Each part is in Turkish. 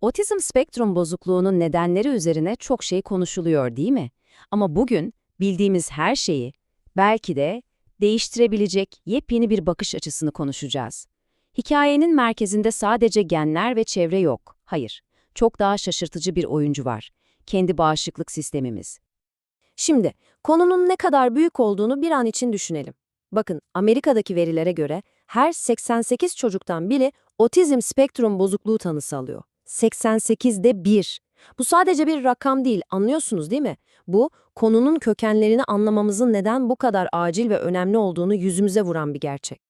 Otizm spektrum bozukluğunun nedenleri üzerine çok şey konuşuluyor değil mi? Ama bugün bildiğimiz her şeyi, belki de değiştirebilecek yepyeni bir bakış açısını konuşacağız. Hikayenin merkezinde sadece genler ve çevre yok. Hayır, çok daha şaşırtıcı bir oyuncu var. Kendi bağışıklık sistemimiz. Şimdi konunun ne kadar büyük olduğunu bir an için düşünelim. Bakın Amerika'daki verilere göre her 88 çocuktan biri otizm spektrum bozukluğu tanısı alıyor. 88'de 1. Bu sadece bir rakam değil, anlıyorsunuz değil mi? Bu, konunun kökenlerini anlamamızın neden bu kadar acil ve önemli olduğunu yüzümüze vuran bir gerçek.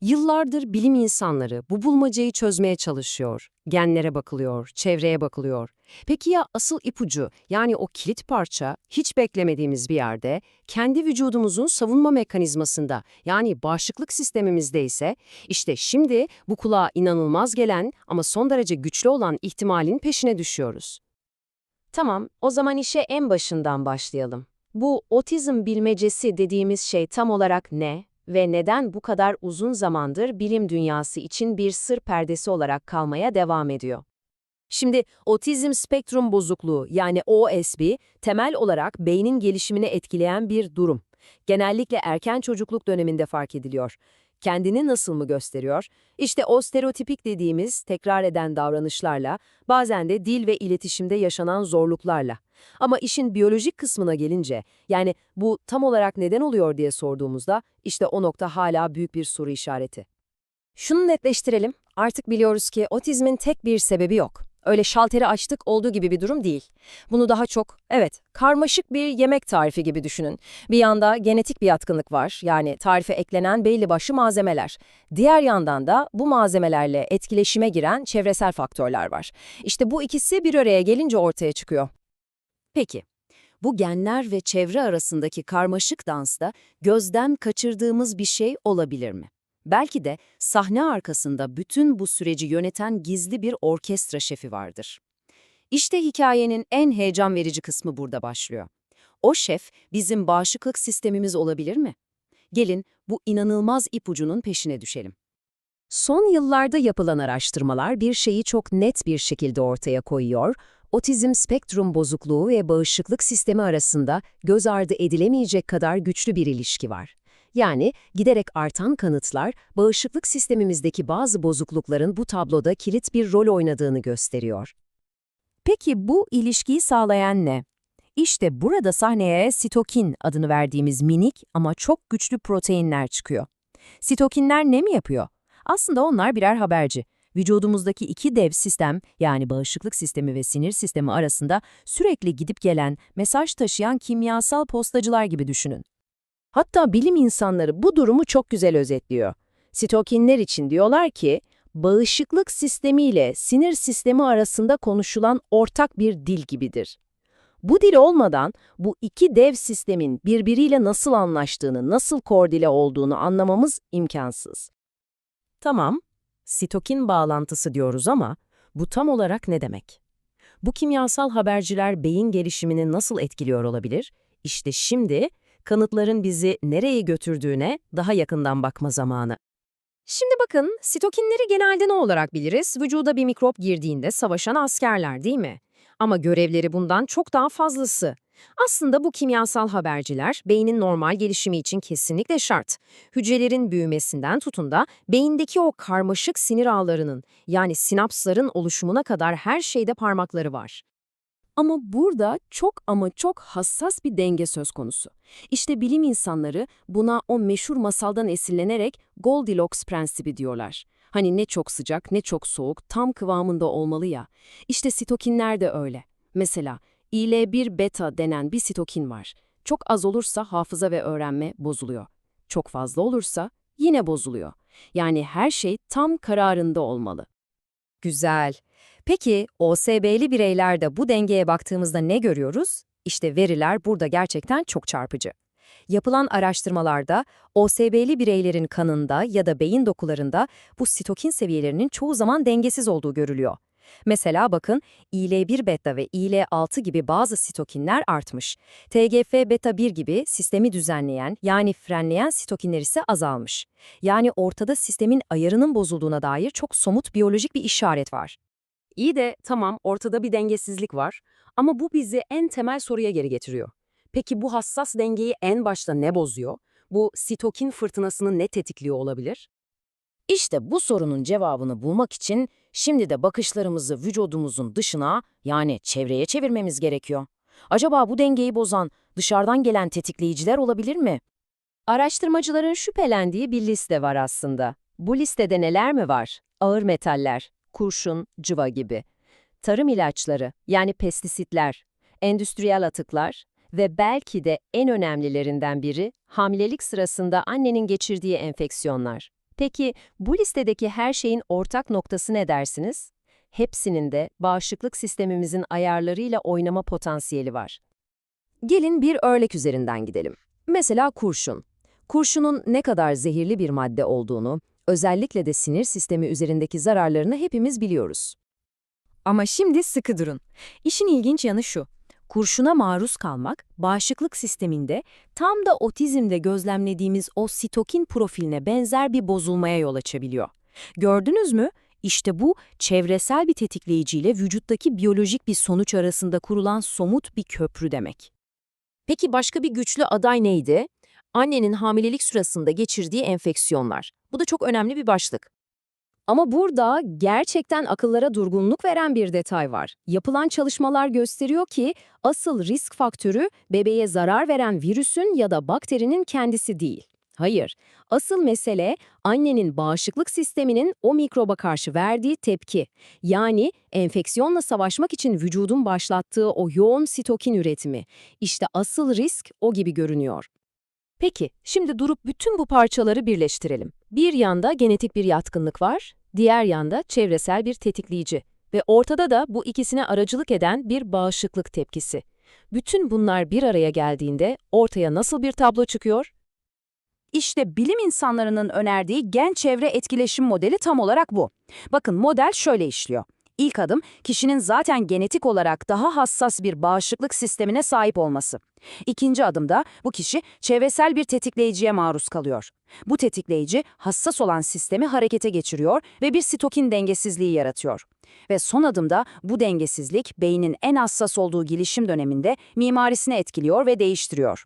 Yıllardır bilim insanları bu bulmacayı çözmeye çalışıyor. Genlere bakılıyor, çevreye bakılıyor. Peki ya asıl ipucu, yani o kilit parça hiç beklemediğimiz bir yerde, kendi vücudumuzun savunma mekanizmasında, yani bağışıklık sistemimizde ise, işte şimdi bu kulağa inanılmaz gelen ama son derece güçlü olan ihtimalin peşine düşüyoruz. Tamam, o zaman işe en başından başlayalım. Bu otizm bilmecesi dediğimiz şey tam olarak ne ve neden bu kadar uzun zamandır bilim dünyası için bir sır perdesi olarak kalmaya devam ediyor? Şimdi otizm spektrum bozukluğu yani OSB temel olarak beynin gelişimini etkileyen bir durum. Genellikle erken çocukluk döneminde fark ediliyor. Kendini nasıl mı gösteriyor? İşte o stereotipik dediğimiz tekrar eden davranışlarla, bazen de dil ve iletişimde yaşanan zorluklarla. Ama işin biyolojik kısmına gelince, yani bu tam olarak neden oluyor diye sorduğumuzda, işte o nokta hala büyük bir soru işareti. Şunu netleştirelim, artık biliyoruz ki otizmin tek bir sebebi yok. Öyle şalteri açtık olduğu gibi bir durum değil. Bunu daha çok, evet, karmaşık bir yemek tarifi gibi düşünün. Bir yanda genetik bir yatkınlık var, yani tarife eklenen belli başlı malzemeler. Diğer yandan da bu malzemelerle etkileşime giren çevresel faktörler var. İşte bu ikisi bir araya gelince ortaya çıkıyor. Peki, bu genler ve çevre arasındaki karmaşık dansta gözden kaçırdığımız bir şey olabilir mi? Belki de sahne arkasında bütün bu süreci yöneten gizli bir orkestra şefi vardır. İşte hikayenin en heyecan verici kısmı burada başlıyor. O şef bizim bağışıklık sistemimiz olabilir mi? Gelin bu inanılmaz ipucunun peşine düşelim. Son yıllarda yapılan araştırmalar bir şeyi çok net bir şekilde ortaya koyuyor. Otizm spektrum bozukluğu ve bağışıklık sistemi arasında göz ardı edilemeyecek kadar güçlü bir ilişki var. Yani giderek artan kanıtlar bağışıklık sistemimizdeki bazı bozuklukların bu tabloda kilit bir rol oynadığını gösteriyor. Peki bu ilişkiyi sağlayan ne? İşte burada sahneye sitokin adını verdiğimiz minik ama çok güçlü proteinler çıkıyor. Sitokinler ne mi yapıyor? Aslında onlar birer haberci. Vücudumuzdaki iki dev sistem yani bağışıklık sistemi ve sinir sistemi arasında sürekli gidip gelen, mesaj taşıyan kimyasal postacılar gibi düşünün. Hatta bilim insanları bu durumu çok güzel özetliyor. Sitokinler için diyorlar ki, bağışıklık sistemi ile sinir sistemi arasında konuşulan ortak bir dil gibidir. Bu dil olmadan bu iki dev sistemin birbiriyle nasıl anlaştığını, nasıl koordile olduğunu anlamamız imkansız. Tamam, sitokin bağlantısı diyoruz ama bu tam olarak ne demek? Bu kimyasal haberciler beyin gelişimini nasıl etkiliyor olabilir? İşte şimdi kanıtların bizi nereye götürdüğüne daha yakından bakma zamanı. Şimdi bakın, sitokinleri genelde ne olarak biliriz? Vücuda bir mikrop girdiğinde savaşan askerler değil mi? Ama görevleri bundan çok daha fazlası. Aslında bu kimyasal haberciler beynin normal gelişimi için kesinlikle şart. Hücrelerin büyümesinden tutun da beyindeki o karmaşık sinir ağlarının yani sinapsların oluşumuna kadar her şeyde parmakları var. Ama burada çok ama çok hassas bir denge söz konusu. İşte bilim insanları buna o meşhur masaldan esinlenerek Goldilocks prensibi diyorlar. Hani ne çok sıcak ne çok soğuk tam kıvamında olmalı ya. İşte sitokinler de öyle. Mesela IL-1 beta denen bir sitokin var. Çok az olursa hafıza ve öğrenme bozuluyor. Çok fazla olursa yine bozuluyor. Yani her şey tam kararında olmalı. Güzel. Peki OSB'li bireylerde bu dengeye baktığımızda ne görüyoruz? İşte veriler burada gerçekten çok çarpıcı. Yapılan araştırmalarda OSB'li bireylerin kanında ya da beyin dokularında bu sitokin seviyelerinin çoğu zaman dengesiz olduğu görülüyor. Mesela bakın IL-1 beta ve IL-6 gibi bazı sitokinler artmış. TGF beta 1 gibi sistemi düzenleyen yani frenleyen sitokinler ise azalmış. Yani ortada sistemin ayarının bozulduğuna dair çok somut biyolojik bir işaret var. İyi de tamam ortada bir dengesizlik var ama bu bizi en temel soruya geri getiriyor. Peki bu hassas dengeyi en başta ne bozuyor? Bu sitokin fırtınasını ne tetikliyor olabilir? İşte bu sorunun cevabını bulmak için şimdi de bakışlarımızı vücudumuzun dışına yani çevreye çevirmemiz gerekiyor. Acaba bu dengeyi bozan dışarıdan gelen tetikleyiciler olabilir mi? Araştırmacıların şüphelendiği bir liste var aslında. Bu listede neler mi var? Ağır metaller, kurşun, cıva gibi. Tarım ilaçları yani pestisitler, endüstriyel atıklar ve belki de en önemlilerinden biri hamilelik sırasında annenin geçirdiği enfeksiyonlar. Peki bu listedeki her şeyin ortak noktası ne dersiniz? Hepsinin de bağışıklık sistemimizin ayarlarıyla oynama potansiyeli var. Gelin bir örnek üzerinden gidelim. Mesela kurşun. Kurşunun ne kadar zehirli bir madde olduğunu, özellikle de sinir sistemi üzerindeki zararlarını hepimiz biliyoruz. Ama şimdi sıkı durun. İşin ilginç yanı şu. Kurşuna maruz kalmak, bağışıklık sisteminde tam da otizmde gözlemlediğimiz o sitokin profiline benzer bir bozulmaya yol açabiliyor. Gördünüz mü? İşte bu çevresel bir tetikleyiciyle vücuttaki biyolojik bir sonuç arasında kurulan somut bir köprü demek. Peki başka bir güçlü aday neydi? Annenin hamilelik sırasında geçirdiği enfeksiyonlar. Bu da çok önemli bir başlık. Ama burada gerçekten akıllara durgunluk veren bir detay var. Yapılan çalışmalar gösteriyor ki asıl risk faktörü bebeğe zarar veren virüsün ya da bakterinin kendisi değil. Hayır, asıl mesele annenin bağışıklık sisteminin o mikroba karşı verdiği tepki. Yani enfeksiyonla savaşmak için vücudun başlattığı o yoğun sitokin üretimi. İşte asıl risk o gibi görünüyor. Peki, şimdi durup bütün bu parçaları birleştirelim. Bir yanda genetik bir yatkınlık var, diğer yanda çevresel bir tetikleyici ve ortada da bu ikisine aracılık eden bir bağışıklık tepkisi. Bütün bunlar bir araya geldiğinde ortaya nasıl bir tablo çıkıyor? İşte bilim insanlarının önerdiği gen çevre etkileşim modeli tam olarak bu. Bakın model şöyle işliyor. İlk adım kişinin zaten genetik olarak daha hassas bir bağışıklık sistemine sahip olması. İkinci adımda bu kişi çevresel bir tetikleyiciye maruz kalıyor. Bu tetikleyici hassas olan sistemi harekete geçiriyor ve bir sitokin dengesizliği yaratıyor. Ve son adımda bu dengesizlik beynin en hassas olduğu gelişim döneminde mimarisini etkiliyor ve değiştiriyor.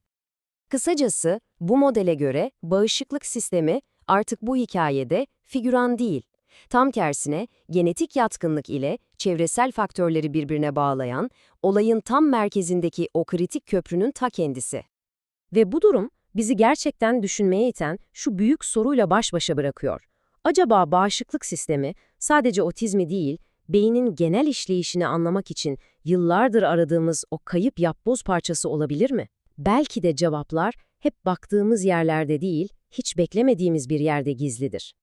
Kısacası bu modele göre bağışıklık sistemi artık bu hikayede figüran değil. Tam tersine genetik yatkınlık ile çevresel faktörleri birbirine bağlayan, olayın tam merkezindeki o kritik köprünün ta kendisi. Ve bu durum bizi gerçekten düşünmeye iten şu büyük soruyla baş başa bırakıyor. Acaba bağışıklık sistemi sadece otizmi değil, beynin genel işleyişini anlamak için yıllardır aradığımız o kayıp yapboz parçası olabilir mi? Belki de cevaplar hep baktığımız yerlerde değil, hiç beklemediğimiz bir yerde gizlidir.